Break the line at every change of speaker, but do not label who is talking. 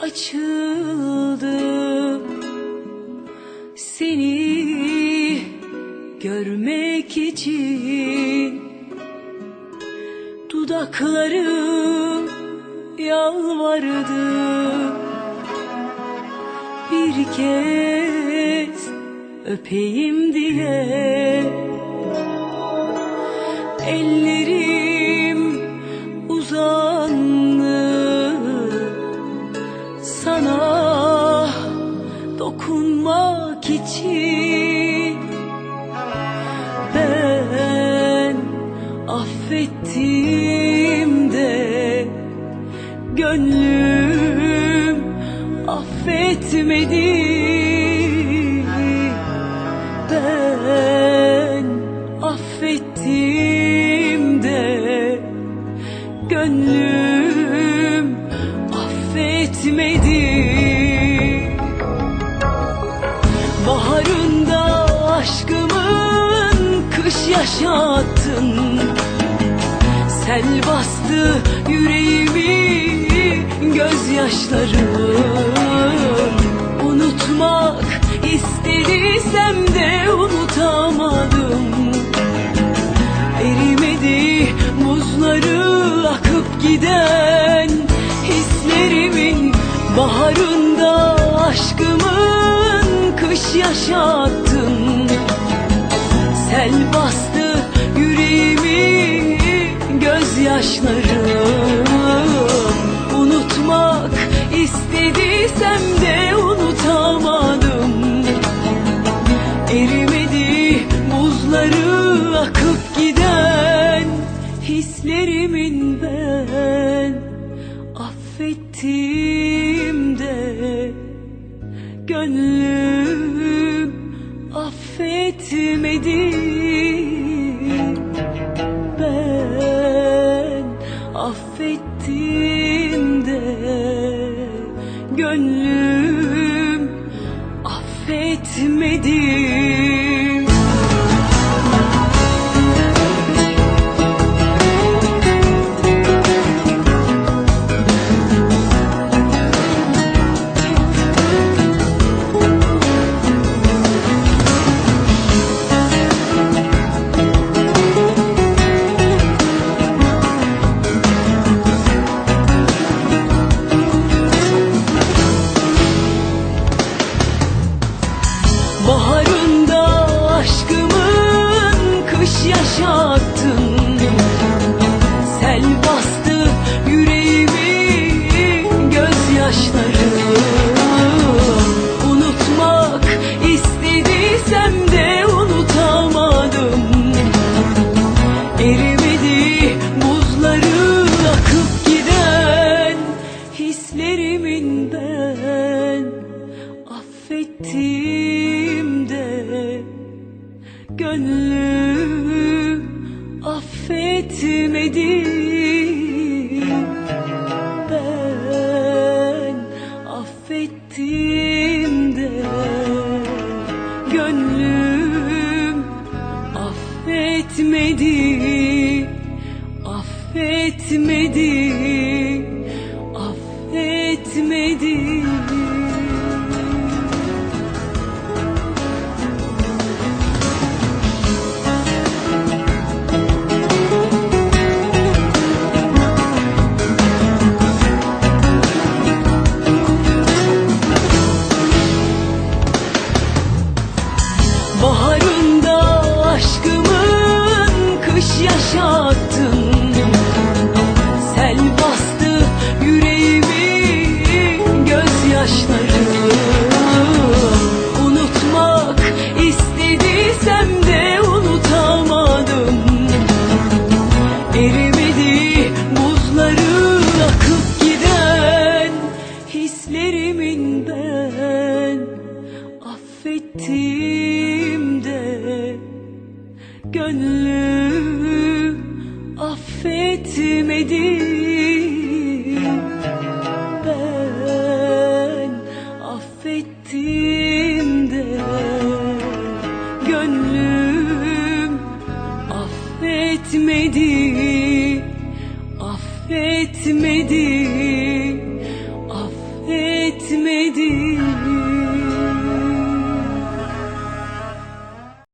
açıldı. Seni görmek için Dudaklarım yalvardı. Bir kez öpeyim diye. Ellerim dokunmak için ben affettim de gönlüm affetmedi. Ben affettim de gönlüm yaşattın Sel bastı yüreğimi gözyaşlarım Unutmak istediysem de unutamadım. Erimedi buzları akıp giden hislerimin Baharında aşkımın kış yaşattın. Sel bastı gözyaşlarım Unutmak istediysem de unutamadım. Erimedi buzları akıp giden hislerimin ben. Affettim de gönlüm affetmedi affetmedi gönlüm affetmedi ben affettim de gönlüm affetmedi affetmedi Baharında aşkımın kış yaşattın. Sel bastı yüreğimi gözyaşlarım Unutmak istediysem de unutamadım. Erimedi gönlüm affetmedi ben affettim de gönlüm affetmedi affetmedi